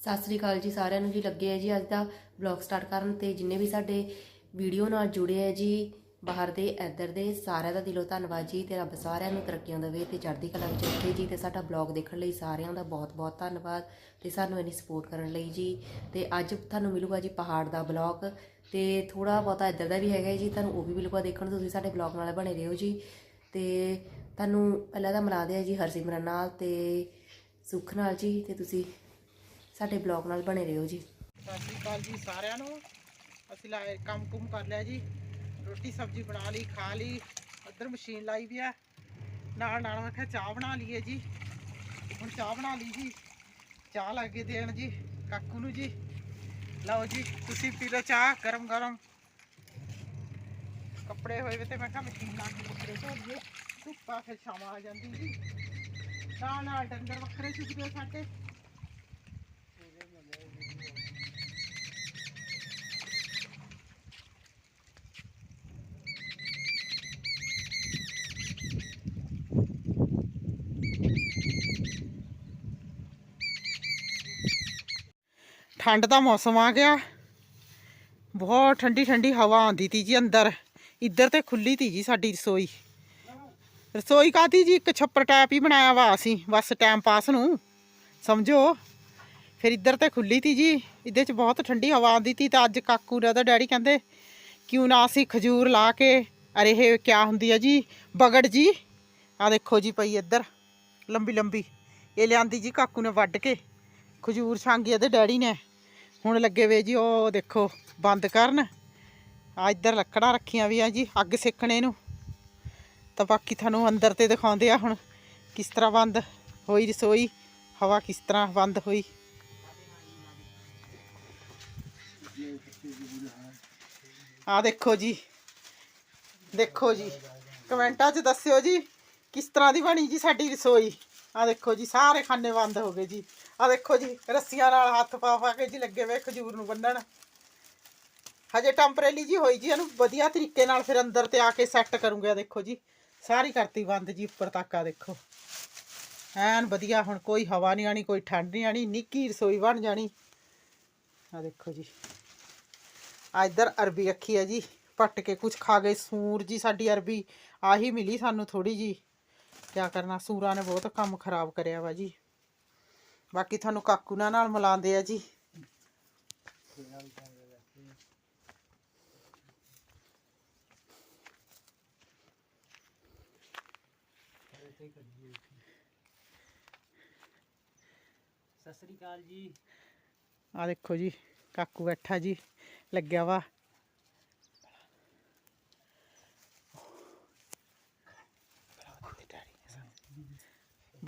ਸਤਿ ਸ੍ਰੀ ਅਕਾਲ ਜੀ ਸਾਰਿਆਂ ਨੂੰ ਜੀ। ਲੱਗੇ ਹੈ ਜੀ ਅੱਜ ਦਾ ਬਲੌਗ ਸਟਾਰਟ ਕਰਨ ਤੇ ਜਿੰਨੇ ਵੀ ਸਾਡੇ ਵੀਡੀਓ ਨਾਲ ਜੁੜੇ ਹੈ ਜੀ, ਬਾਹਰ ਦੇ, ਇੱਧਰ ਦੇ, ਸਾਰਿਆਂ ਦਾ ਦਿਲੋਂ ਧੰਨਵਾਦ ਜੀ ਤੇ ਰੱਬ ਸਾਰਿਆਂ ਨੂੰ ਤਰੱਕੀਆਂ ਦੇਵੇ ਤੇ ਚੜ੍ਹਦੀ ਕਲਾ ਵਿੱਚ ਰੱਖੇ ਜੀ ਤੇ ਸਾਡਾ ਬਲੌਗ ਦੇਖਣ ਲਈ ਸਾਰਿਆਂ ਦਾ ਬਹੁਤ-ਬਹੁਤ ਧੰਨਵਾਦ ਤੇ ਸਾਨੂੰ ਇੰਨੀ ਸਪੋਰਟ ਕਰਨ ਲਈ ਜੀ ਤੇ ਅੱਜ ਤੁਹਾਨੂੰ ਮਿਲੂਗਾ ਜੀ ਪਹਾੜ ਦਾ ਬਲੌਗ ਤੇ ਥੋੜਾ ਬਹੁਤਾ ਇੱਧਰ ਦਾ ਵੀ ਹੈਗਾ ਜੀ, ਤੁਹਾਨੂੰ ਉਹ ਵੀ ਮਿਲੂਗਾ ਦੇਖਣ, ਤੁਸੀਂ ਸਾਡੇ ਬਲੌਗ ਨਾਲ ਬਣੇ ਰਹੋ ਜੀ ਤੇ ਤੁਹਾਨੂੰ ਪਹਿਲਾਂ ਤਾਂ ਮਿਲਾ ਦਿਆ ਜੀ ਹਰਸਿਮਰਨ ਨਾਲ ਤੇ ਸੁੱਖ ਨਾਲ ਜੀ ਤੇ ਤੁਸੀਂ ਸਾਡੇ ਬਲੌਗ ਨਾਲ ਬਣੇ ਰਹੋ ਜੀ। ਸਤਿ ਸ਼੍ਰੀ ਅਕਾਲ ਜੀ ਸਾਰਿਆਂ ਨੂੰ। ਅਸੀਂ ਲਾਏ ਕੰਮ ਕੁਮ ਕਰ ਲਿਆ ਜੀ। ਰੋਟੀ ਸਬਜ਼ੀ ਬਣਾ ਲਈ, ਖਾ ਲਈ, ਇੱਧਰ ਮਸ਼ੀਨ ਲਾਈ ਵੀ ਆ। ਨਾਲ ਨਾਲ ਮੈਂ ਕਿਹਾ ਚਾਹ ਬਣਾ ਲਈਏ ਜੀ। ਹੁਣ ਚਾਹ ਬਣਾ ਲਈ ਜੀ। ਚਾਹ ਲਾ ਕੇ ਦੇਣ ਜੀ, ਕਾਕੂ ਨੂੰ ਜੀ। ਲਓ ਜੀ, ਤੁਸੀਂ ਪੀ ਲਓ ਚਾਹ, ਗਰਮ ਗਰਮ। ਕੱਪੜੇ ਹੋਏ ਵੇ ਤੇ ਮੈਂ ਕਿਹਾ ਮਸ਼ੀਨ ਲਾ ਕੇ ਕੱਪੜੇ ਧੋ ਲਈਏ ਧੁੱਪਾ ਫਿਰ ਛਾਵਾਂ ਆ ਜਾਂਦੀ ਜੀ। ਨਾਲ ਨਾਲ ਡੰਗਰ ਵੱਖਰੇ ਚੁੱਕਦੇ ਸਾਡੇ। ਠੰਡ ਦਾ ਮੌਸਮ ਆ ਗਿਆ। ਬਹੁਤ ਠੰਡੀ ਠੰਡੀ ਹਵਾ ਆਉਂਦੀ ਤੀ ਜੀ ਅੰਦਰ। ਇੱਧਰ ਤੇ ਖੁੱਲੀ ਤੀ ਜੀ ਸਾਡੀ ਰਸੋਈ। ਰਸੋਈ ਕਾਤੀ ਜੀ? ਇੱਕ ਛੱਪਰ ਟੈਪ ਹੀ ਬਣਾਇਆ ਵਾ ਅਸੀਂ, ਬਸ ਟਾਈਮ ਪਾਸ ਨੂੰ। ਸਮਝੋ? ਫਿਰ ਇੱਧਰ ਤੇ ਖੁੱਲੀ ਤੀ ਜੀ। ਇਹਦੇ ਚ ਬਹੁਤ ਠੰਡੀ ਹਵਾ ਆਉਂਦੀ ਤੀ ਤਾਂ ਅੱਜ ਕਾਕੂ ਦਾ ਡੈਡੀ ਕਹਿੰਦੇ, ਕਿਉਂ ਨਾ ਅਸੀਂ ਖਜੂਰ ਲਾ ਕੇ, ਅਰੇ ਇਹ ਕਿਆ ਹੁੰਦੀ ਆ ਜੀ? ਬਗੜ ਜੀ? ਆ ਦੇਖੋ ਜੀ ਪਈ ਇੱਧਰ, ਲੰਬੀ ਲੰਬੀ। ਇਹ ਲਿਆਂਦੀ ਜੀ ਕਾਕੂ ਨੇ ਵੱਢ ਕੇ। ਖਜੂਰ ਛਾਂਗੀ ਇਹਦੇ ਡੈਡੀ ਨੇ। ਹੁਣ ਲੱਗੇ ਵੇ ਜੀ, ਉਹ ਦੇਖੋ, ਬੰਦ ਕਰਨ। ਆ ਇੱਧਰ ਲੱਕੜਾਂ ਰੱਖੀਆਂ ਵੀ ਆ ਜੀ, ਅੱਗ ਸੇਕਣੇ ਨੂੰ ਤਾਂ ਬਾਕੀ ਤੁਹਾਨੂੰ ਅੰਦਰ ਤੇ ਦਿਖਾਉਂਦੇ ਆ ਹੁਣ ਕਿਸ ਤਰ੍ਹਾਂ ਬੰਦ ਹੋਈ ਰਸੋਈ, ਹਵਾ ਕਿਸ ਤਰ੍ਹਾਂ ਬੰਦ ਹੋਈ। ਆ ਦੇਖੋ ਜੀ ਦੇਖੋ ਜੀ, ਕਮੈਂਟਾਂ 'ਚ ਦੱਸਿਓ ਜੀ, ਕਿਸ ਤਰ੍ਹਾਂ ਦੀ ਬਣੀ ਜੀ ਸਾਡੀ ਰਸੋਈ। ਆ ਦੇਖੋ ਜੀ, ਸਾਰੇ ਖਾਨੇ ਬੰਦ ਹੋ ਗਏ ਜੀ। ਆ ਦੇਖੋ ਜੀ, ਰੱਸੀਆਂ ਨਾਲ ਹੱਥ ਪਾ ਪਾ ਕੇ ਜੀ ਲੱਗੇ ਵੇ ਖਜੂਰ ਨੂੰ ਬੰਨਣ ਹਜੇ ਟੈਂਪਰੇਰੀ ਜੀ ਹੋਈ ਜੀ, ਇਹਨੂੰ ਵਧੀਆ ਤਰੀਕੇ ਨਾਲ ਫਿਰ ਅੰਦਰ ਤੇ ਆ ਕੇ ਸੈੱਟ ਕਰੂੰਗਾ। ਦੇਖੋ ਜੀ, ਸਾਰੀ ਕਰਤੀ ਬੰਦ ਜੀ, ਉੱਪਰ ਤੱਕ ਆ ਦੇਖੋ। ਐਨ ਵਧੀਆ, ਹੁਣ ਕੋਈ ਹਵਾ ਨਹੀਂ ਆਣੀ ਕੋਈ ਠੰਡ ਨਹੀਂ ਆਣੀ ਨਿੱਕੀ ਰਸੋਈ ਬਣ ਜਾਣੀ। ਆ ਦੇਖੋ ਜੀ। ਆ ਇੱਧਰ ਅਰਬੀ ਰੱਖੀ ਹੈ ਜੀ, ਪੱਟ ਕੇ ਕੁਝ ਖਾ ਗਏ, ਸੂਰ ਜੀ ਸਾਡੀ ਅਰਬੀ, ਆਹੀ ਮਿਲੀ ਸਾਨੂੰ ਥੋੜੀ ਜੀ। ਕਿਆ ਕਰਨਾ ਸੂਰਾਂ ਨੇ ਬਹੁਤ ਕੰਮ ਖਰਾਬ ਕਰਿਆ ਵਾ ਜੀ। ਬਾਕੀ ਤੁਹਾਨੂੰ ਕਾਕੂ ਨਾਲ ਨਾਲ ਮਿਲਾਉਂਦੇ ਆ ਜੀ। ਸਤਿ ਸ੍ਰੀ ਅਕਾਲ ਜੀ। ਆ ਦੇਖੋ ਜੀ ਕਾਕੂ ਬੈਠਾ ਜੀ ਲੱਗਿਆ ਵਾ।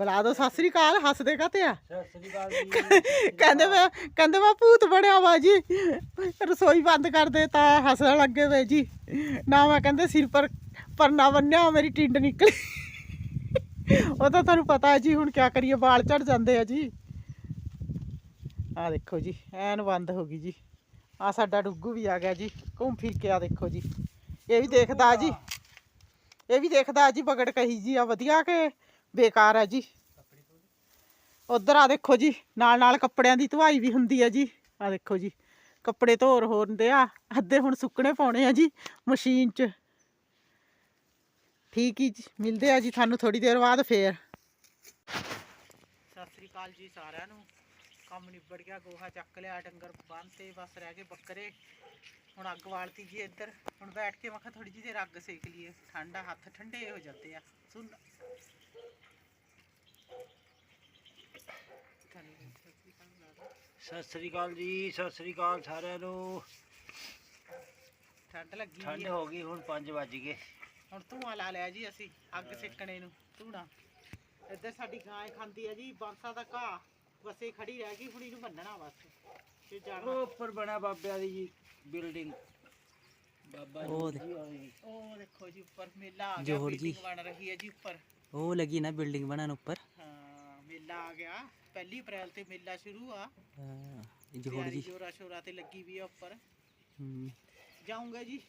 ਬੁਲਾ ਦੋ ਸਤਿ ਸ੍ਰੀ ਅਕਾਲ ਹੱਸਦੇ ਕਾਤੇ ਆ? ਸਤਿ ਸ੍ਰੀ ਅਕਾਲ ਜੀ। ਕਹਿੰਦੇ ਮੈਂ ਕਹਿੰਦੇ ਮੈਂ ਭੂਤ ਬਣਿਆ ਵਾ ਜੀ। ਰਸੋਈ ਬੰਦ ਕਰ ਦੇ ਤਾਂ ਹੱਸਣ ਲੱਗੇ ਵੇ ਜੀ। ਨਾ ਮੈਂ ਕਹਿੰਦੇ ਸਿਰ ਪਰ ਪਰਨਾ ਬੰਨਿਆ ਮੇਰੀ ਟਿੰਡ ਨਿਕਲੀ। ਉਹ ਤਾਂ ਤੁਹਾਨੂੰ ਪਤਾ ਜੀ ਹੁਣ ਕੀ ਕਰੀਏ ਵਾਲ ਝੜ ਜਾਂਦੇ ਆ ਜੀ। ਆ ਦੇਖੋ ਜੀ ਐਨ ਬੰਦ ਹੋ ਗਈ ਜੀ। ਆ ਸਾਡਾ ਡੁੱਗੂ ਵੀ ਆ ਗਿਆ ਜੀ ਘੁੰਮ ਫਿਰ ਕੇ ਆ ਦੇਖੋ ਜੀ। ਇਹ ਵੀ ਦੇਖਦਾ ਜੀ। ਇਹ ਵੀ ਦੇਖਦਾ ਜੀ ਬਗੜ ਕਹੀ ਜੀ ਆ ਵਧੀਆ ਕਿ ਬੇਕਾਰ ਆ ਜੀ। ਉਧਰ ਆ ਦੇਖੋ ਜੀ ਨਾਲ ਨਾਲ ਕੱਪੜਿਆਂ ਦੀ ਧੁਆਈ ਵੀ ਹੁੰਦੀ ਆ ਜੀ। ਆ ਦੇਖੋ ਜੀ, ਕੱਪੜੇ ਧੋਰ ਹੁੰਦੇ ਆ, ਅੱਧੇ ਹੁਣ ਸੁੱਕਣੇ ਪਾਉਣੇ ਆ ਜੀ ਮਸ਼ੀਨ 'ਚ। ਠੀਕ ਹੀ ਜੀ, ਮਿਲਦੇ ਆ ਜੀ ਤੁਹਾਨੂੰ ਥੋੜੀ ਦੇਰ ਬਾਅਦ ਫੇਰ। ਸਤਿ ਸ੍ਰੀ ਅਕਾਲ ਜੀ ਸਾਰਿਆਂ ਨੂੰ। ਕੰਮ ਨਿਬੜ ਗਿਆ, ਗੋਹਾ ਚੱਕ ਲਿਆ, ਡੰਗਰ ਬੰਨ ਬਸ ਰਹਿ ਗਏ ਬੱਕਰੇ। ਹੁਣ ਅੱਗ ਵਾਲਤੀ ਜੀ ਇੱਧਰ। ਹੁਣ ਬੈਠ ਕੇ ਮੈਂ ਕਿਹਾ ਥੋੜੀ ਜਿਹੀ ਦੇਰ ਅੱਗ ਸੇਕ ਲਈਏ। ਠੰਡਾ ਹੱਥ ਠੰਡੇ ਹੋ ਜਾਂਦੇ ਆ। ਸੁਣ। ਸਤਿ ਸ੍ਰੀ ਅਕਾਲ ਜੀ ਸਤਿ ਸ੍ਰੀ ਅਕਾਲ ਸਾਰਿਆਂ ਨੂੰ। ਠੰਡ ਲੱਗੀ ਠੰਡ ਹੋ ਗਈ ਹੁਣ 5 ਵਜ ਗਏ। ਹੁਣ ਧੂਆ ਲਾ ਲਿਆ ਜੀ ਅਸੀਂ ਅੱਗ ਸੇਕਣੇ ਨੂੰ ਧੂਣਾ ਇੱਧਰ ਸਾਡੀ ਗਾਂ ਖਾਂਦੀ ਆ ਜੀ ਬਾਂਸਾ ਦਾ ਘਾਹ। ਵਸੇ ਖੜੀ ਰਹਿ ਗਈ ਹੁਣ ਇਹਨੂੰ ਬੰਨਣਾ ਬਸ ਤੇ ਜਾਣਾ। ਉਹ ਉੱਪਰ ਬਣਾ ਬਾਬਿਆਂ ਦੀ ਜੀ ਬਿਲਡਿੰਗ। ਬਾਬਾ ਜੀ ਉਹ ਦੇਖੋ। ਜੀ ਉੱਪਰ ਮੇਲਾ ਆ ਗਿਆ ਬਣ ਰਹੀ ਹੈ ਜੀ ਉੱਪਰ। ਉਹ ਲੱਗੀ ਨਾ ਬਿਲਡਿੰਗ ਬਣਨ ਉੱਪਰ। ਮੇਲਾ ਆ ਗਿਆ। ਪਹਿਲੀ ਅਪ੍ਰੈਲ ਤੇ ਮੇਲਾ ਸ਼ੁਰੂ ਆ। ਹਾਂ ਜੋੜ ਜੀ। ਜੋਰਾ ਸ਼ੋਰਾ ਤੇ ਲੱਗੀ ਵੀ ਉੱਪਰ। ਹੂੰ। ਜਾਊਂਗਾ ਜੀ।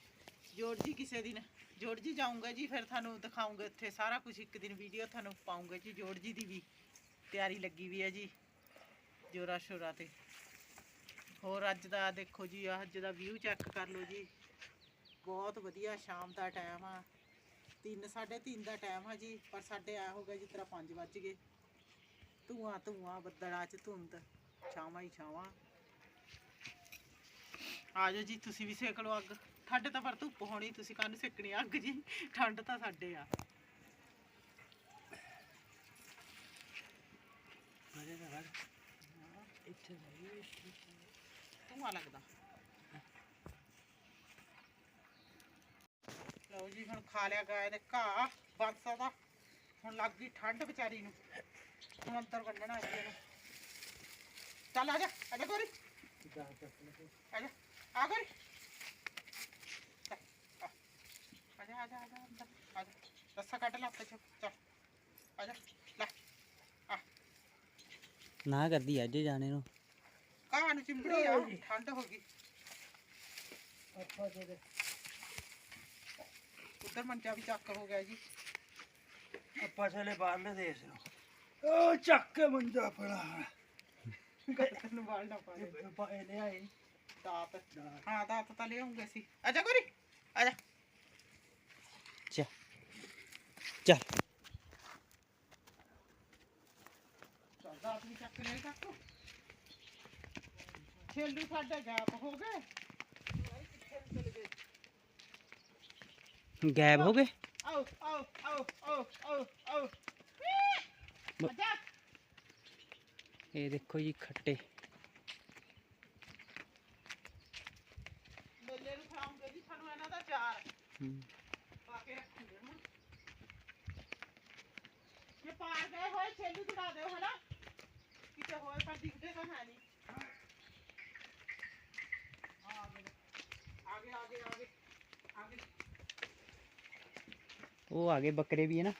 ਜੋੜ ਜੀ ਕਿਸੇ ਦਿਨ। ਜੋੜ ਜੀ ਜਾਊਂਗਾ ਜੀ ਫਿਰ ਤੁਹਾਨੂੰ ਦਿਖਾਉਂਗਾ ਇੱਥੇ ਸਾਰਾ ਕੁਝ ਇੱਕ ਦਿਨ ਵੀਡੀਓ ਤੁਹਾਨੂੰ ਪਾਉਂਗਾ ਜੀ ਜੋੜ ਜੀ ਦੀ ਵੀ ਤਿਆਰੀ ਲੱਗੀ ਵੀ ਆ ਜੀ ਜੋਰਾ ਸ਼ੋਰਾ ਤੇ। ਹੋਰ ਅੱਜ ਦਾ ਦੇਖੋ ਜੀ ਅੱਜ ਦਾ ਵਿਊ ਚੈੱਕ ਕਰ ਲਓ ਜੀ। ਬਹੁਤ ਵਧੀਆ ਸ਼ਾਮ ਦਾ ਟਾਈਮ ਆ। 3 3:30 ਦਾ ਟਾਈਮ ਆ ਜੀ ਪਰ ਸਾਡੇ ਆ ਹੋ ਗਿਆ ਜੀ ਤੇਰਾ 5 ਵੱਜ ਗਏ। ਧੂਆਂ ਧੂਆਂ ਬੱਦਲਾਂ 'ਚ ਧੁੰਦ ਛਾਵਾਂ ਹੀ ਛਾਵਾਂ। ਆ ਜਾਓ ਜੀ ਤੁਸੀਂ ਵੀ ਸੇਕ ਲਓ ਅੱਗ। ਠੰਡ ਤਾਂ ਪਰ ਧੁੱਪ ਹੋਣੀ ਤੁਸੀਂ ਕਾਹਨੂੰ ਸੇਕਣੀ ਅੱਗ ਜੀ। ਠੰਡ ਤਾਂ ਸਾਡੇ ਆ। ਧੂਆਂ ਲੱਗਦਾ। ਲਓ ਜੀ ਹੁਣ ਖਾ ਲਿਆ ਗਾਇ ਨੇ ਘਾਹ ਬਾਂਸਾ ਦਾ। ਹੁਣ ਲੱਗ ਗਈ ਠੰਡ ਵਿਚਾਰੀ ਨੂੰ। ਹੁਣ ਅੰਦਰ ਕੱਢਣਾ ਜੀ ਇਹਨੂੰ। ਚੱਲ ਆ ਜਾ ਆ ਜਾ ਗੋਰੀ। ਆ ਜਾ ਆ ਗੋਰੀ। ਚੱਲ, ਆ। ਆ ਜਾ ਆ ਜਾ ਆ ਜਾ ਅੰਦਰ। ਆ ਜਾ। ਰੱਸਾ ਕੱਢ ਲਾ ਆਪੇ ਚੋਂ। ਚੱਲ ਆ ਜਾ ਲੈ ਆ। ਨਾ ਕਰਦੀ ਅੱਜ ਜਾਣੇ ਨੂੰ। ਨੂੰ ਚਿੰਬੜੀ ਆ ਠੰਡ ਹੋ ਗਈ। ਉੱਧਰ ਮੰਜਾ ਵੀ ਚੱਕ ਹੋ ਗਿਆ ਜੀ। ਆਪਾਂ ਚਲੇ ਬਾਹਰਲੇ ਦੇਸ਼ ਨੂੰ। ਉਹ ਚੱਕ ਕੇ ਮੰਜਾ ਪੜਾ ਤੈਨੂੰ ਬਾਲਣਾ ਪਾਏ ਪਾਏ ਲਿਆਏ। ਦਾਤ। ਹਾਂ ਦਾਤ ਤਾਂ ਲਿਆਉਂਗੇ ਸੀ ਆਜਾ ਗੋਰੀ ਆਜਾ ਚੱਲ। ਚੱਲ। ਚੱਲ ਦਾਤ ਵੀ ਚੱਕ ਲੈ ਚੱਕ ਛੇਲੂ ਸਾਡੇ ਗਾਪ ਹੋ ਗਏ ਗਾਇਬ ਹੋ ਗਏ? ਆਓ ਆਓ ਆਓ ਆਓ ਆਓ। ਆਓ ਆਜਾ ਇਹ ਦੇਖੋ ਜੀ ਖੱਟੇ ਮੇਲੇ ਨੂੰ ਖਾਉਂਗੇ ਜੀ ਸਾਨੂੰ ਇਹਨਾਂ ਦਾ ਚਾਰ ਹਮ, ਪਾ ਕੇ ਰੱਖੂਗੇ ਹੁਣ ਜੇ ਪਾਰ ਗਏ ਹੋਏ ਛੇਲੂ ਤੁੜਾ ਦਿਓ ਹਨਾ ਕਿਤੇ ਹੋਏ ਪਰ ਦਿਖਦੇ ਤਾਂ ਹੈ ਨਹੀਂ ਆਗੇ ਆਗੇ ਆਗੇ ਆਗੇ ਉਹ ਆਗੇ ਬੱਕਰੇ ਵੀ ਹੈ ਨਾ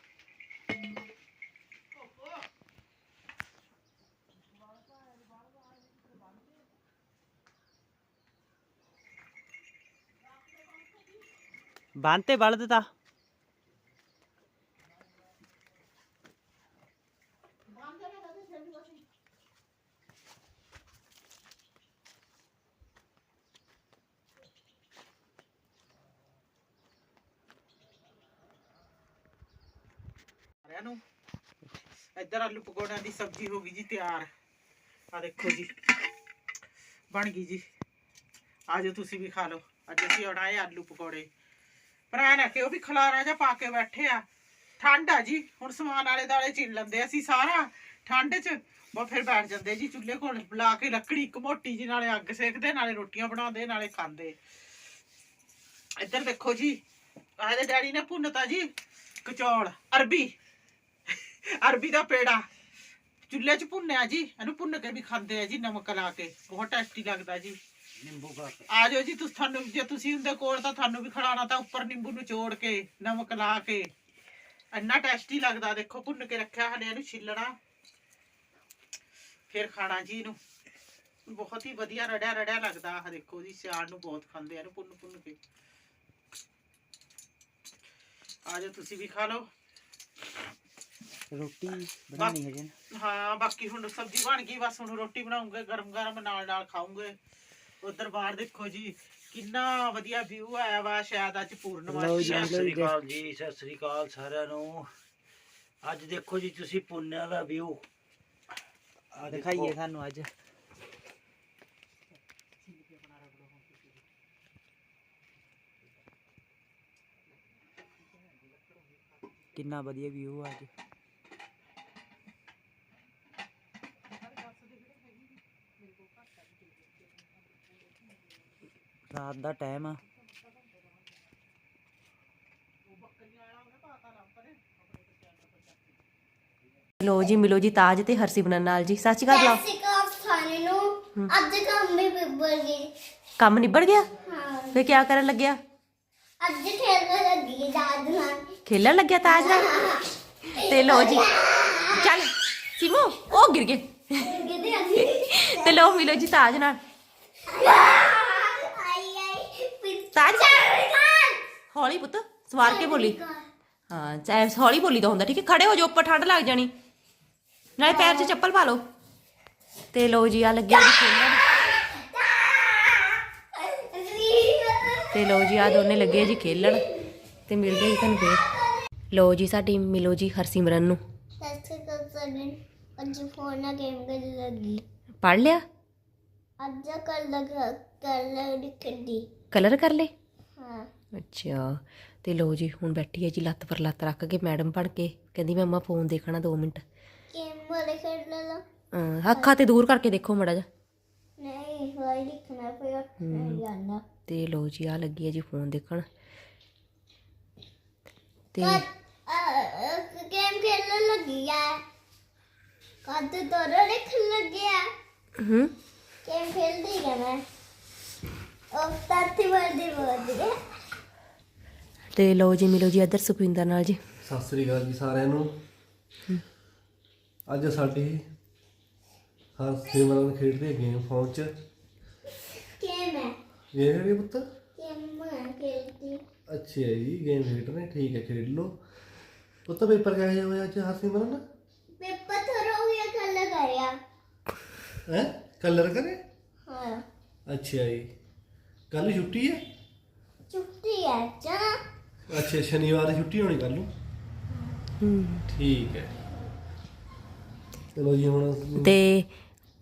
ਬੰਨਤੇ ਬਲਦ ਤਾਂ। ਸਾਰਿਆਂ ਨੂੰ, ਇੱਧਰ ਆਲੂ ਪਕੌੜਿਆਂ ਦੀ ਸਬਜ਼ੀ ਹੋ ਗਈ ਜੀ ਤਿਆਰ। ਆ ਦੇਖੋ ਜੀ, ਬਣ ਗਈ ਜੀ। ਆਜੋ ਤੁਸੀਂ ਵੀ ਖਾ ਲਓ। ਅੱਜ ਅਸੀਂ ਉਡਾਏ ਆਲੂ ਪਕੌੜੇ। ਪਰ ਐ ਨਾ ਕਿ ਉਹ ਵੀ ਖਲਾਰਾ ਜਿਹਾ ਪਾ ਕੇ ਬੈਠੇ ਆ। ਠੰਡ ਆ ਜੀ, ਹੁਣ ਸਮਾਨ ਆਲੇ ਦਾਲੇ ਚਿਣ ਲੈਂਦੇ ਅਸੀਂ ਸਾਰਾ। ਠੰਡ 'ਚ ਬਾ ਫਿਰ ਬੈਠ ਜਾਂਦੇ ਜੀ ਚੁੱਲ੍ਹੇ ਕੋਲ, ਬੁਲਾ ਕੇ ਲੱਕੜੀ ਇੱਕ ਮੋਟੀ ਜੀ, ਨਾਲੇ ਅੱਗ ਸੇਕਦੇ, ਨਾਲੇ ਰੋਟੀਆਂ ਬਣਾਉਂਦੇ, ਨਾਲੇ ਖਾਂਦੇ। ਇੱਧਰ ਦੇਖੋ ਜੀ, ਆਹ ਡੈਡੀ ਨੇ ਭੁੰਨਤਾ ਜੀ, ਕਚੌਲ, ਅਰਬੀ। ਅਰਬੀ ਦਾ ਪੇੜਾ। ਚੁੱਲ੍ਹੇ 'ਚ ਭੁੰਨਿਆ ਜੀ, ਇਹਨੂੰ ਭੁੰਨ ਕੇ ਵੀ ਖਾਂਦੇ ਆ ਜੀ ਨਮਕ ਲਾ ਕੇ, ਬਹੁਤ ਟੇਸਟੀ ਲੱਗਦਾ ਜੀ। ਨਿੰਬੂ ਪਾ ਕੇ ਆ ਜਾਓ ਜੀ ਤੁਸੀਂ ਤੁਹਾਨੂੰ ਜੇ ਤੁਸੀਂ ਹੁੰਦੇ ਕੋਲ ਤਾਂ ਤੁਹਾਨੂੰ ਵੀ ਖਿਲਾਉਣਾ ਤਾਂ ਉੱਪਰ ਨਿੰਬੂ ਨਿਚੋੜ ਕੇ ਨਮਕ ਲਾ ਕੇ। ਇੰਨਾ ਟੇਸਟੀ ਲੱਗਦਾ ਦੇਖੋ ਭੁੰਨ ਕੇ ਰੱਖਿਆ ਹਲੇ ਇਹਨੂੰ ਛਿੱਲਣਾ। ਫਿਰ ਖਾਣਾ ਜੀ ਇਹਨੂੰ। ਬਹੁਤ ਹੀ ਵਧੀਆ ਰੜਿਆ ਰੜਿਆ ਲੱਗਦਾ ਆਹ ਦੇਖੋ ਜੀ ਸਿਆਲ ਨੂੰ ਬਹੁਤ ਖਾਂਦੇ ਆ ਇਹਨੂੰ ਭੁੰਨ ਭੁੰਨ ਕੇ। ਆ ਜਾਓ ਤੁਸੀਂ ਵੀ ਖਾ ਲਓ। ਰੋਟੀ ਬਣਾਉਣੀ ਹੈ ਜੀ ਹਾਂ ਬਾਕੀ ਹੁਣ ਸਬਜ਼ੀ ਬਣ ਗਈ ਬਸ ਹੁਣ ਰੋਟੀ ਬਣਾਉਂਗੇ ਗਰਮ ਗਰਮ ਨਾਲ ਨਾਲ ਖਾਉਂਗੇ। ਉਧਰ ਬਾਹਰ ਦੇਖੋ ਜੀ ਕਿੰਨਾ ਵਧੀਆ ਵਿਊ ਆਇਆ ਵਾ ਸ਼ਾਇਦ ਅੱਜ ਪੂਰਨਮਾਸ਼ੀ ਜੀ। ਆ। ਸਤਿ ਸ੍ਰੀ ਅਕਾਲ ਜੀ ਸਤਿ ਸ੍ਰੀ ਅਕਾਲ ਸਾਰਿਆਂ ਨੂੰ। ਅੱਜ ਦੇਖੋ ਜੀ ਤੁਸੀਂ ਪੁੰਨਿਆ ਦਾ ਵਿਊ ਆ ਦਿਖਾਈਏ ਸਾਨੂੰ ਅੱਜ। ਕਿੰਨਾ ਵਧੀਆ ਵਿਊ ਅੱਜ। ਰਾਤ ਦਾ ਟਾਈਮ ਆ। ਲੋ ਜੀ ਮਿਲੋ ਜੀ ਤਾਜ ਤੇ ਹਰਸਿਮਰਨ ਨਾਲ ਜੀ। ਸੱਚ ਗੱਲ ਬੁਲਾਓ। ਸਿਕਾ ਖਾਣੇ ਨੂੰ। ਅੱਜ ਕੰਮ ਵੀ ਬਿਬਲ ਗਈ ਕੰਮ ਨਿਬੜ ਗਿਆ? ਹਾਂ। ਫੇ ਕੀ ਕਰਨ ਲੱਗਿਆ? ਅੱਜ ਖੇਲਣ ਲੱਗੀ ਦਾਦ ਨਾਲ। ਖੇਲਣ ਲੱਗਿਆ ਤਾਜ ਨਾਲ? ਤੇ ਲੋ ਜੀ ਚੱਲ। ਸਿਮੂ ਉਹ ਗਿਰ ਗਏ। ਤੇ ਲੋ ਮਿਲੋ ਜੀ ਤਾਜ ਨਾਲ। ਤਾਜ ਹੌਲੀ ਪੁੱਤ ਸਵਾਰ ਕੇ ਬੋਲੀ। ਹਾਂ ਚਾਹੇ ਹੌਲੀ ਬੋਲੀ ਦਾ ਹੁੰਦਾ ਠੀਕ ਹੈ? ਖੜੇ ਹੋ ਜਾਓ ਉੱਪਰ ਠੰਡ ਲੱਗ ਜਾਣੀ। ਨਾਲੇ ਪੈਰ 'ਚ ਚੱਪਲ ਪਾ ਲਓ। ਤੇ ਲੋ ਜੀ ਆ ਲੱਗੇ ਜੀ ਖੇਲਣ ਤੇ ਲੋ ਜੀ ਆ ਦੋਨੇ ਲੱਗੇ ਜੀ ਖੇਲਣ। ਤੇ ਮਿਲਦੇ ਜੀ ਤੁਹਾਨੂੰ ਫੇਰ। ਲੋ ਜੀ ਸਾਡੀ ਮਿਲੋ ਜੀ ਹਰਸਿਮਰਨ ਨੂੰ। ਸੱਚ ਕਰਨ ਅੱਜ ਫੋਨ ਨਾਲ ਗੇਮ ਕਰਨ ਲੱਗੀ। ਪੜ ਲਿਆ? ਅੱਜ ਕਰ ਲਗਾ ਕਰ ਲਿਖਦੀ ਕਲਰ ਕਰ ਲੇ? ਹਾਂ। ਅੱਛਾ। ਤੇ ਲੋ ਜੀ ਹੁਣ ਬੈਠੀ ਹੈ ਜੀ ਲੱਤ ਪਰ ਲੱਤ ਰੱਖ ਕੇ ਮੈਡਮ ਪੜ ਕੇ। ਕਹਿੰਦੀ ਮੈਂ ਅੰਮਾ ਫੋਨ ਦੇਖਣਾ 2 ਮਿੰਟ। ਗੇਮ ਵਾਲੇ ਖੇਡ ਲਾ ਅਹ ਅੱਖਾਂ ਤੇ ਦੂਰ ਕਰਕੇ ਦੇਖੋ ਮੜਾ ਜਾ ਨਹੀਂ ਹੋਈ ਲਿਖਣਾ ਨਹੀਂ ਜਾਣਾ। ਤੇ ਲੋ ਜੀ ਆ ਲੱਗੀ ਹੈ ਜੀ ਫੋਨ ਦੇਖਣ। ਤੇ ਗੇਮ ਖੇਡਣ ਲੱਗੀ ਆ? ਕਦ ਤੋਰਾ ਲਿਖਣ ਲੱਗਿਆ ਹੂੰ। ਗੇਮ ਖੇਡਦੀ ਹੈ ਮੈਂ। ਤਾਤੀ ਵਰਦੀ ਬੋਲਦੀ। ਹੈ ਤੇ ਲੋ ਜੀ ਮਿਲੋ ਜੀ ਇੱਧਰ ਸੁਖਵਿੰਦਰ ਨਾਲ ਜੀ। ਸਤਿ ਸ੍ਰੀ ਅਕਾਲ ਜੀ ਸਾਰਿਆਂ ਨੂੰ। ਅੱਜ ਸਾਡੀ ਹਰ ਸਿਮਰਨ ਖੇਡਦੇ ਗੇਮ ਫੋਨ ਚ। ਗੇਮ ਹੈ। ਗੇਮ ਹੈ ਪੁੱਤ? ਗੇਮ ਮੈਂ ਖੇਡਦੀ। ਅੱਛਾ ਜੀ ਗੇਮ ਖੇਡਣੇ ਠੀਕ ਹੈ ਖੇਡ ਲਓ। ਪੁੱਤ ਪੇਪਰ ਕਿਹੋ ਹੋਇਆ ਅੱਜ ਹਰ ਸਿਮਰਨ? ਪੇਪਰ ਥੋੜਾ ਹੋ ਗਿਆ ਕੱਲ ਲਗਾਇਆ ਹੈ? ਕਲਰ ਕਰੇ? ਹਾਂ। ਅੱਛਾ ਜੀ। ਕੱਲ ਛੁੱਟੀ ਹੈ? ਛੁੱਟੀ ਹੈ ਚਾ ਅੱਛਾ ਸ਼ਨੀਵਾਰ ਦੀ ਛੁੱਟੀ ਹੋਣੀ ਕੱਲ ਨੂੰ? ਠੀਕ ਹੈ। ਚਲੋ ਜੀ ਹੁਣ ਤੇ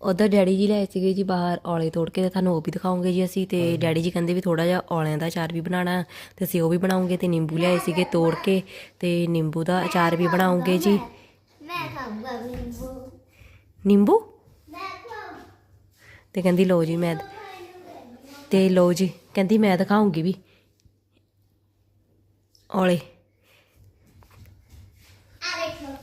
ਉਧਰ ਡੈਡੀ ਜੀ ਲਿਆਏ ਸੀਗੇ ਜੀ ਬਾਹਰ ਔਲੇ ਤੋੜ ਕੇ ਤੇ ਤੁਹਾਨੂੰ ਉਹ ਵੀ ਦਿਖਾਉਂਗੇ ਜੀ ਅਸੀਂ ਤੇ ਡੈਡੀ ਜੀ ਕਹਿੰਦੇ ਵੀ ਥੋੜਾ ਜਿਹਾ ਔਲਿਆਂ ਦਾ ਅਚਾਰ ਵੀ ਬਣਾਉਣਾ ਤੇ ਅਸੀਂ ਉਹ ਵੀ ਬਣਾਉਂਗੇ ਤੇ ਨਿੰਬੂ ਲਿਆਏ ਸੀਗੇ ਤੋੜ ਕੇ ਤੇ ਨਿੰਬੂ ਦਾ ਅਚਾਰ ਵੀ ਬਣਾਉਂਗੇ ਜੀ। ਮੈਂ ਖਾਊਂਗਾ ਨਿੰਬੂ। ਨਿੰਬੂ? ਮੈਂ ਖਾਊਂ। ਤੇ ਕਹਿੰਦੀ ਲਓ ਜੀ ਮੈਂ ਤੇ ਲਓ ਜੀ ਕਹਿੰਦੀ ਮੈਂ ਦਿਖਾਉਂਗੀ ਵੀ। ਔਲੇ।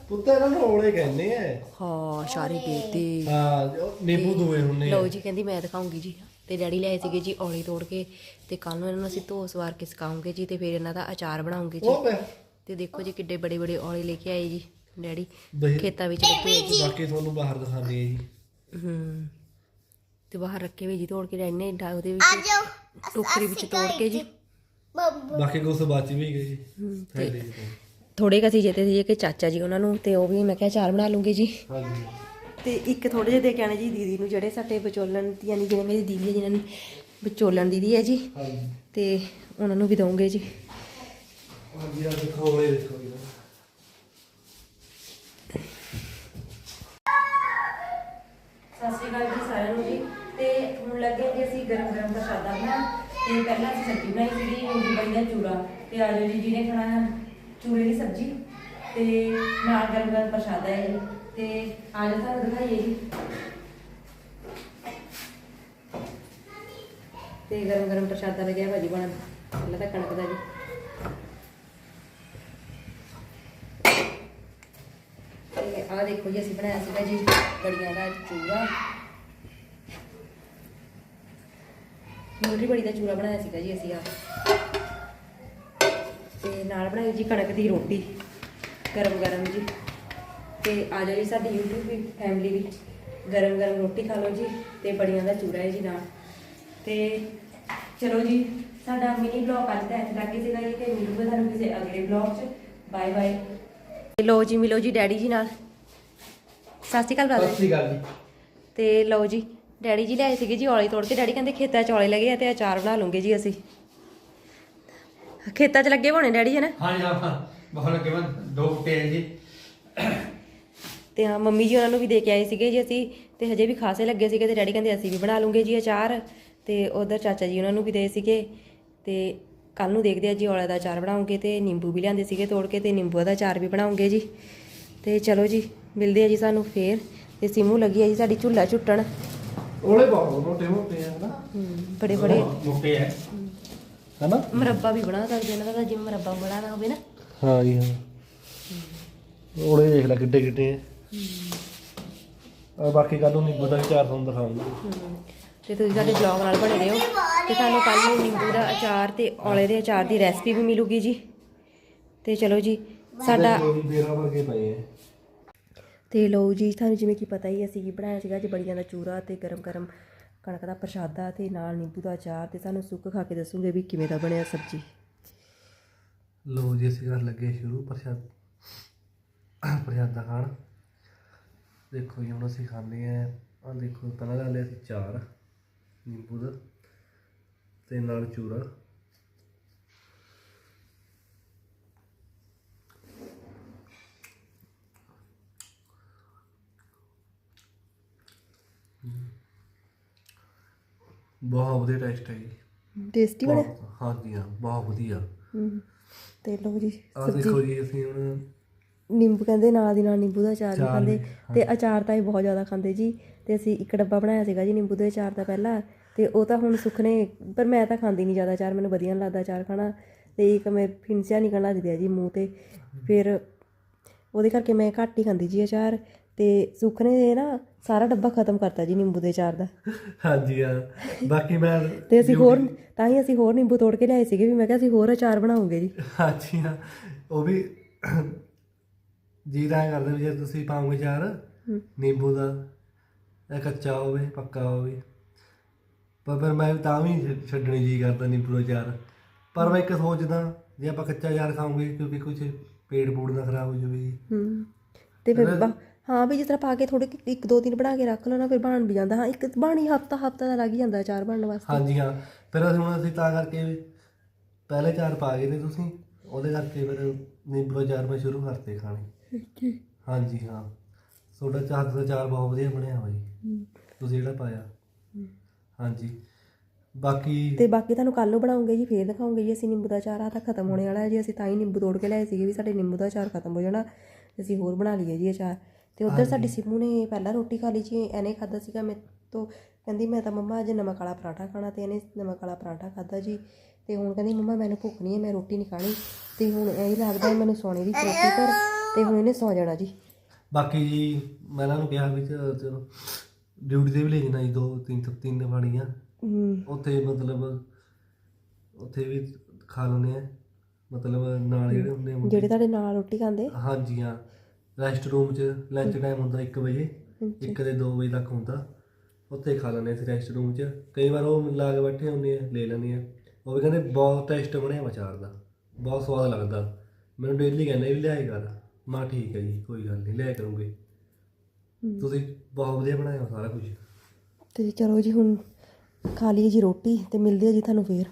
ਪੁੱਤ ਨੂੰ ਔਲੇ ਕਹਿੰਦੇ ਆ। ਹਾਂ ਸਾਰੇ ਦੇਤੇ ਹਾਂ ਨਿੰਬੂ ਦੋਏ ਹੁੰਨੇ ਲਓ ਜੀ ਕਹਿੰਦੀ ਮੈਂ ਦਿਖਾਉਂਗੀ ਜੀ। ਤੇ ਡੈਡੀ ਲਿਆਏ ਸੀਗੇ ਜੀ ਔਲੇ ਤੋੜ ਕੇ। ਤੇ ਕੱਲ ਨੂੰ ਇਹਨਾਂ ਨੂੰ ਅਸੀਂ ਧੋ ਸਵਾਰ ਕੇ ਸੁਕਾਉਂਗੇ ਜੀ ਤੇ ਫਿਰ ਇਹਨਾਂ ਦਾ ਅਚਾਰ ਬਣਾਉਂਗੇ ਜੀ। ਤੇ ਦੇਖੋ ਜੀ ਕਿੱਡੇ ਬੜੇ ਬੜੇ ਔਲੇ ਲੈ ਕੇ ਆਏ ਜੀ ਡੈਡੀ। ਖੇਤਾਂ ਵਿੱਚ ਲੱਗੇ ਹੋਏ ਜੀ। ਬਾਕੀ ਤੁਹਾਨੂੰ ਬਾਹਰ ਦਿਖਾਉਂਦੇ ਆ ਜੀ। ਹੂੰ। ਤੇ ਬਾਹਰ ਰੱਖੇ ਹੋਏ ਜੀ ਤੋੜ ਕੇ ਡੈਡੀ ਨੇ ਡਾ- ਉਹਦੇ ਆ ਵਿੱਚ ਜਾਓ ਟੋਕਰੀ ਵਿੱਚ ਤੋੜ ਕੇ ਜੀ। ਬਾਕੀ ਕੁਛ ਬਚ ਵੀ ਗਏ ਜੀ। ਥੈਲੇ ਜੀ। ਤੋਂ। ਥੋੜੇ ਕਸੀ ਜਿੱਤੇ ਸੀ ਕਿ ਚਾਚਾ ਜੀ ਉਹਨਾਂ ਨੂੰ ਤੇ ਉਹ ਵੀ ਮੈਂ ਕਿਹਾ ਚਾਰ ਬਣਾ ਲੂੰਗੀ ਜੀ। ਹਾਂਜੀ। ਤੇ ਇੱਕ ਥੋੜੇ ਜਿਹੇ ਦੇ ਕੇ ਆਣੇ ਜੀ ਦੀਦੀ ਨੂੰ ਜਿਹੜੇ ਸਾਡੇ ਵਿਚੋਲਣ ਯਾਨੀ ਜਿਹੜੇ ਮੇਰੀ ਦੀਦੀ ਹੈ ਜਿਨ੍ਹਾਂ ਨੂੰ ਵਿਚੋਲਣ ਦੀਦੀ ਹੈ ਜੀ। ਹਾਂਜੀ। ਤੇ ਉਹਨਾਂ ਨੂੰ ਵੀ ਦਵਾਂਗੇ ਜੀ। ਹਾਂਜੀ ਆ ਦੇਖੋ ਔਲੇ ਦੇਖੋ ਜੀ। ਸਤਿ ਸ਼੍ਰੀ ਅਕਾਲ ਜੀ ਸਾਰਿਆਂ ਨੂੰ ਜੀ। ਹੁਣ ਲੱਗੇ ਜੀ ਅਸੀਂ ਗਰਮ ਗਰਮ ਪ੍ਰਸ਼ਾਦਾ ਬਣਾ ਤੇ ਪਹਿਲਾਂ ਅਸੀਂ ਸਬਜ਼ੀ ਬਣਾਈ ਸੀਗੀ ਮੂੰਗੀ ਬੜੀ ਦਾ ਤੇ ਆਜੋ ਜੀ ਜਿਹਨੇ ਖਾਣਾ ਹੈ, ਚੂਰੇ ਦੀ ਸਬਜ਼ੀ ਤੇ ਨਾਲ ਗਰਮ ਗਰਮ ਪ੍ਰਸ਼ਾਦਾ ਹੈ ਜੀ ਤੇ ਆਜੋ ਤੁਹਾਨੂੰ ਦਿਖਾਈਏ ਜੀ। ਤੇ ਗਰਮ ਗਰਮ ਪ੍ਰਸ਼ਾਦਾ ਲੱਗਿਆ ਭਾਜੀ ਬਣਾ, ਪਹਿਲਾਂ ਤਾਂ ਕਣਕ ਦਾ ਜੀ। ਤੇ ਆ ਦੇਖੋ ਜੀ, ਅਸੀਂ ਬਣਾਇਆ ਸੀਗਾ ਜੀ ਬੜੀਆਂ ਦਾ ਚੂਰਾ। ਮੂਲੀ ਬੜੀ ਦਾ ਚੂਰਾ ਬਣਾਇਆ ਸੀਗਾ ਜੀ ਅਸੀਂ ਆ ਤੇ ਨਾਲ ਬਣਾਈ ਜੀ ਕਣਕ ਦੀ ਰੋਟੀ ਗਰਮ ਗਰਮ ਜੀ। ਤੇ ਆ ਜਾਓ ਜੀ ਸਾਡੀ YouTube ਵੀ ਫੈਮਿਲੀ ਵੀ ਗਰਮ ਗਰਮ ਰੋਟੀ ਖਾ ਲਓ ਜੀ ਤੇ ਬੜੀਆਂ ਦਾ ਚੂਰਾ ਹੈ ਜੀ ਨਾਲ। ਤੇ ਚਲੋ ਜੀ ਸਾਡਾ ਮਿਨੀ ਬਲੌਗ ਅੱਜ ਦਾ ਇੱਥੇ ਤੱਕ ਹੀ ਸੀਗਾ ਜੀ ਤੇ ਮਿਲੂਗਾ ਤੁਹਾਨੂੰ ਕਿਸੇ ਅਗਲੇ ਬਲੌਗ 'ਚ। ਬਾਏ ਬਾਏ ਲੋ ਜੀ ਮਿਲੋ ਜੀ ਡੈਡੀ ਜੀ ਨਾਲ। ਸਤਿ ਸ਼੍ਰੀ ਅਕਾਲ ਸਤਿ ਬ੍ਰਦਰ ਸ੍ਰੀ ਅਕਾਲ ਜੀ। ਤੇ ਲਓ ਜੀ ਡੈਡੀ ਜੀ ਲਿਆਏ ਸੀਗੇ ਜੀ ਔਲੇ ਤੋੜ ਕੇ। ਡੈਡੀ ਕਹਿੰਦੇ ਖੇਤਾਂ ਚ ਔਲੇ ਲੱਗੇ ਆ ਤੇ ਅਚਾਰ ਬਣਾ ਲੂੰਗੇ ਜੀ ਅਸੀਂ। ਖੇਤਾਂ ਚ ਲੱਗੇ ਹੋਣੇ ਡੈਡੀ ਹੈ ਨਾ ਹਾਂਜੀ ਹਾਂ ਬਹੁਤ ਲੱਗੇ ਮੈਂ ਦੋ ਬੂਟੇ ਜੀ। ਤੇ ਆ ਮੰਮੀ ਜੀ ਉਹਨਾਂ ਨੂੰ ਵੀ ਦੇ ਕੇ ਆਏ ਸੀਗੇ ਜੀ ਅਸੀਂ। ਤੇ ਹਜੇ ਵੀ ਖਾਸੇ ਲੱਗੇ ਸੀਗੇ ਤੇ ਡੈਡੀ ਕਹਿੰਦੇ ਅਸੀਂ ਵੀ ਬਣਾ ਲੂੰਗੇ ਜੀ ਆਚਾਰ ਤੇ ਉਧਰ ਚਾਚਾ ਜੀ ਉਹਨਾਂ ਨੂੰ ਵੀ ਦੇ ਸੀਗੇ। ਤੇ ਕੱਲ ਨੂੰ ਦੇਖਦੇ ਆ ਜੀ ਔਲੇ ਦਾ ਅਚਾਰ ਬਣਾਉਂਗੇ ਤੇ ਨਿੰਬੂ ਵੀ ਲਿਆਂਦੇ ਸੀਗੇ ਤੋੜ ਕੇ ਤੇ ਨਿੰਬੂ ਦਾ ਅਚਾਰ ਵੀ ਬਣਾਉਂਗੇ ਜੀ। ਤੇ ਚਲੋ ਜੀ ਮਿਲਦੇ ਆ ਜੀ ਸਾਨੂੰ ਫੇਰ। ਤੇ ਸਿਮੂ ਲੱਗੀ ਆ ਜੀ ਸਾਡੀ ਝੁੱਲਾ ਝੁੱਟਣ। ਔਲੇ ਬਹੁਤ ਮੋਟੇ ਮੋਟੇ ਆ ਨਾ ਬੜੇ ਬੜੇ बूटे हैं ਹੈਨਾ ਮੁਰੱਬਾ ਵੀ ਬਣਾ ਸਕਦੇ ਇਹਨਾਂ ਦਾ ਜਿਵੇਂ ਮੁਰੱਬਾ ਬਣਾਉਣਾ ਹੋਵੇ ਨਾ ਹਾਂ ਜੀ ਹਾਂ ਔਲੇ ਦੇਖ ਲੈ ਕਿੱਡੇ ਕਿੱਡੇ ਆ ਆ ਬਾਕੀ ਕੱਲ ਨੂੰ ਨਿੰਬੂ ਦਾ ਵੀ ਚਾਰ ਤੁਹਾਨੂੰ ਦਿਖਾਉਂਗਾ ਤੇ ਤੁਸੀਂ ਸਾਡੇ ਬਲੌਗ ਨਾਲ ਬਣੇ ਰਹੋ ਤੇ ਤੁਹਾਨੂੰ ਕੱਲ ਨੂੰ ਨਿੰਬੂ ਦਾ ਅਚਾਰ ਤੇ ਔਲੇ ਦੇ ਅਚਾਰ ਦੀ ਰੈਸਪੀ ਵੀ ਮਿਲੂਗੀ ਜੀ ਤੇ ਚਲੋ ਜੀ ਸਾਡਾ ਬੇਰਾ ਵਰਗੇ ਪਏ ਆ ਤੇ ਲਓ ਜੀ, ਤੁਹਾਨੂੰ ਜਿਵੇਂ ਕਿ ਪਤਾ ਹੀ ਅਸੀਂ ਕੀ ਬਣਾਇਆ ਸੀਗਾ ਜੀ ਬੜੀਆਂ ਦਾ ਚੂਰਾ ਤੇ ਗਰਮ ਗਰਮ ਕਣਕ ਦਾ ਪ੍ਰਸ਼ਾਦਾ ਤੇ ਨਾਲ ਨਿੰਬੂ ਦਾ ਅਚਾਰ ਤੇ ਸਾਨੂੰ ਸੁੱਕ ਖਾ ਕੇ ਦੱਸੂਗੇ ਵੀ ਕਿਵੇਂ ਦਾ ਬਣਿਆ ਸਬਜ਼ੀ? ਲੋ ਜੀ, ਅਸੀਂ ਕਰਨ ਲੱਗੇ ਸ਼ੁਰੂ ਪ੍ਰਸ਼ਾਦ, ਪ੍ਰਸ਼ਾਦਾ ਖਾਣ। ਦੇਖੋ ਜੀ, ਹੁਣ ਅਸੀਂ ਖਾਂਦੇ ਆ ਆ ਦੇਖੋ, ਪਹਿਲਾਂ ਲੈ ਲਿਆ ਸੀ ਚਾਰ, ਨਿੰਬੂ ਦਾ ਤੇ ਨਾਲ ਚੂਰਾ। ਬਹੁਤ ਵਧੀਆ ਟੇਸਟ ਹੈ ਜੀ। ਟੇਸਟੀ ਬਹੁਤ- ਹਾਂਜੀ ਹਾਂ ਬਹੁਤ ਵਧੀਆ। ਤੇ ਲਓ ਜੀ ਆ ਦੇਖੋ ਜੀ ਅਸੀਂ ਹੁਣ ਨਿੰਬੂ ਕਹਿੰਦੇ ਨਾਲ ਦੀ ਨਾਲ ਨਿੰਬੂ ਦਾ ਅਚਾਰ ਵੀ ਅਚਾਰ ਖਾਂਦੇ। ਵੀ, ਤੇ ਅਚਾਰ ਤਾਂ ਇਹ ਬਹੁਤ ਜ਼ਿਆਦਾ ਖਾਂਦੇ ਜੀ। ਤੇ ਅਸੀਂ ਇੱਕ ਡੱਬਾ ਬਣਾਇਆ ਸੀਗਾ ਜੀ ਨਿੰਬੂ ਦੇ ਅਚਾਰ ਦਾ ਪਹਿਲਾਂ। ਤੇ ਉਹ ਤਾਂ ਹੁਣ ਸੁੱਖ ਨੇ ਪਰ ਮੈਂ ਤਾਂ ਖਾਂਦੀ ਨਹੀਂ ਜ਼ਿਆਦਾ ਅਚਾਰ ਮੈਨੂੰ ਵਧੀਆ ਨਹੀਂ ਲੱਗਦਾ ਅਚਾਰ ਖਾਣਾ। ਤੇ ਇੱਕ ਮੈਂ ਫਿੰਸਿਆ ਨਿਕਲਣ ਲੱਗ ਗਿਆ ਜੀ ਮੂੰਹ ਤੇ। ਫਿਰ ਉਹਦੇ ਕਰਕੇ ਮੈਂ ਘੱਟ ਹੀ ਖਾਂਦੀ ਜੀ ਅਚਾਰ। ਤੇ ਸੁੱਖ ਨੇ ਨਾ ਸਾਰਾ ਡੱਬਾ ਖਤਮ ਕਰਤਾ ਜੀ ਨਿੰਬੂ ਦੇ ਅਚਾਰ ਦਾ। ਹਾਂਜੀ ਹਾਂ। ਬਾਕੀ ਮੈਂ ਤੇ ਅਸੀਂ ਹੋਰ ਤਾਂ ਹੀ ਅਸੀਂ ਹੋਰ ਨਿੰਬੂ ਤੋੜ ਕੇ ਲਿਆਏ ਸੀਗੇ ਵੀ ਮੈਂ ਕਿਹਾ ਅਸੀਂ ਹੋਰ ਅਚਾਰ ਬਣਾਉਂਗੇ ਜੀ। ਹਾਂਜੀ ਹਾਂ। ਉਹ ਵੀ ਜੀ ਦਾ ਕਰਦੇ ਵੀ ਜੇ ਤੁਸੀਂ ਪਾਓਗੇ ਚਾਰ ਨਿੰਬੂ ਦਾ ਇਹ ਕੱਚਾ ਹੋਵੇ ਪੱਕਾ ਹੋਵੇ। ਪਰ ਫਿਰ ਮੈਂ ਤਾਂ ਵੀ ਛੱਡਣੀ ਜੀ ਕਰਦਾ ਨਿੰਬੂ ਦਾ ਚਾਰ ਪਰ ਮੈਂ ਇੱਕ ਸੋਚਦਾ ਜੇ ਆਪਾਂ ਕੱਚਾ ਚਾਰ ਖਾਓਗੇ ਕਿਉਂਕਿ ਕੁਝ ਪੇਟ ਪੂੜ ਨਾ ਖਰਾਬ ਹੋ ਜਾਵੇ ਜੀ। ਹੂੰ। ਤੇ ਫਿਰ ਬਾ- ਹਾਂ ਵੀ ਜਿਸ ਤਰ੍ਹਾਂ ਪਾ ਕੇ ਥੋੜੇ ਇੱਕ ਦੋ ਦਿਨ ਬਣਾ ਕੇ ਰੱਖ ਲਓ ਨਾ ਫਿਰ ਬਣ ਵੀ ਜਾਂਦਾ। ਹਾਂ ਇੱਕ ਬਾਣੀ ਹਫਤਾ ਹਫਤਾ ਦਾ ਲੱਗ ਹੀ ਜਾਂਦਾ ਅਚਾਰ ਬਣਨ ਵਾਸਤੇ। ਹਾਂਜੀ ਹਾਂ। ਫਿਰ ਅਸੀਂ ਹੁਣ ਅਸੀਂ ਤਾਂ ਕਰਕੇ ਪਹਿਲੇ ਚਾਰ ਪਾ ਗਏ ਤੇ ਤੁਸੀਂ ਉਹਦੇ ਕਰਕੇ ਫਿਰ ਨਿੰਬੂ ਚਾਰ ਮੈਂ ਸ਼ੁਰੂ ਕਰਤੇ ਖਾਣੇ। ਹਾਂਜੀ ਹਾਂ। ਤੁਹਾਡਾ ਚਾਰ ਦਾ ਚਾਰ ਬਹੁਤ ਵਧੀਆ ਬਣਿਆ ਜੀ ਤੁਸੀਂ ਜਿਹੜਾ ਪਾਇਆ। ਹਾਂਜੀ। ਬਾਕੀ ਤੇ ਬਾਕੀ ਤੁਹਾਨੂੰ ਕੱਲ ਨੂੰ ਬਣਾਉਂਗੇ ਜੀ ਫੇਰ ਦਿਖਾਉਂਗੇ ਜੀ ਅਸੀਂ ਨਿੰਬੂ ਦਾ ਅਚਾਰ। ਆ ਤਾਂ ਖਤਮ ਹੋਣੇ ਵਾਲਾ ਹੈ ਜੀ। ਅਸੀਂ ਤਾਂ ਹੀ ਨਿੰਬੂ ਤੋੜ ਕੇ ਲਿਆਏ ਸੀਗੇ ਵੀ ਸਾਡੇ ਨਿੰਬੂ ਦਾ ਅਚਾਰ ਖਤਮ ਹੋ ਜਾਣਾ। ਅਸੀਂ ਹੋਰ ਬਣਾ ਲਈਏ ਜੀ ਅਚਾਰ। ਤੇ ਉਧਰ ਸਾਡੀ ਸਿੰਮੂ ਨੇ ਪਹਿਲਾਂ ਰੋਟੀ ਖਾ ਲਈ ਜੀ ਇਹਨੇ ਖਾਦਾ ਸੀਗਾ ਮੈਂ ਤੋਂ। ਕਹਿੰਦੀ ਮੈਂ ਤਾਂ ਮੰਮਾ ਅੱਜ ਨਮਕ ਵਾਲਾ ਪਰਾਠਾ ਖਾਣਾ ਤੇ ਇਹਨੇ ਨਮਕ ਵਾਲਾ ਪਰਾਠਾ ਖਾਦਾ ਜੀ। ਤੇ ਹੁਣ ਕਹਿੰਦੀ ਮੰਮਾ ਮੈਨੂੰ ਭੁੱਖ ਨਹੀਂ ਹੈ ਮੈਂ ਰੋਟੀ ਨਹੀਂ ਖਾਣੀ। ਤੇ ਹੁਣ ਇਹ ਲੱਗਦਾ ਮੈਨੂੰ ਸੌਣੇ ਦੀ ਰੋਟੀ ਪਰ ਤੇ ਹੁਣ ਇਹਨੇ ਸੌ ਜਾਣਾ ਜੀ। ਬਾਕੀ ਜੀ ਮੈਂ ਇਹਨਾਂ ਨੂੰ ਕਿਹਾ ਵੀ ਚਲੋ ਚਲੋ। ਡਿਊਟੀ ਤੇ ਵੀ ਲੈ ਜਾਣਾ ਜੀ ਦੋ ਤਿੰਨ ਤਿੰਨ ਫਾੜੀਆਂ ਹੂੰ। ਉੱਥੇ ਮਤਲਬ ਉੱਥੇ ਵੀ ਖਾ ਲੈਂਦੇ ਆ। ਮਤਲਬ ਨਾਲ ਜਿਹੜੇ ਹੁੰਦੇ ਆ ਮੁੰਡੇ। ਜਿਹੜੇ ਤੁਹਾਡੇ ਨਾਲ ਰੋਟੀ ਖਾਂਦੇ? ਹਾਂਜੀ ਹਾਂ। ਰੈਸਟ ਰੂਮ 'ਚ ਲੰਚ ਟਾਈਮ ਹੁੰਦਾ 1 ਵਜੇ ਇੱਕ ਦੇ 2 ਵਜੇ ਤੱਕ ਹੁੰਦਾ। ਉੱਥੇ ਖਾ ਲੈਂਦੇ ਅਸੀਂ ਰੈਸਟ ਰੂਮ 'ਚ। ਕਈ ਵਾਰ ਉਹ ਲਾ ਕੇ ਬੈਠੇ ਹੁੰਦੇ ਆ ਲੈ ਲੈਂਦੇ ਆ। ਉਹ ਵੀ ਕਹਿੰਦੇ ਬਹੁਤ ਟੇਸਟ ਬਣਿਆ ਵਿਚਾਰ ਦਾ। ਬਹੁਤ ਸਵਾਦ ਲੱਗਦਾ। ਮੈਨੂੰ ਡੇਲੀ ਕਹਿੰਦੇ ਵੀ ਲਿਆਏ ਕਰ। ਮਾ ਠੀਕ ਹੈ ਜੀ ਕੋਈ ਗੱਲ ਨਹੀਂ ਲਿਆ ਕਰੂੰਗੇ। ਤੁਸੀਂ ਬਹੁਤ ਵਧੀਆ ਬਣਾਇਆ ਸਾਰਾ ਕੁਝ ਤੇ ਚਲੋ ਜੀ ਹੁਣ ਖਾ ਲਈਏ ਜੀ ਰੋਟੀ ਤੇ ਮਿਲਦੇ ਆ ਜੀ ਤੁਹਾਨੂੰ ਫੇਰ।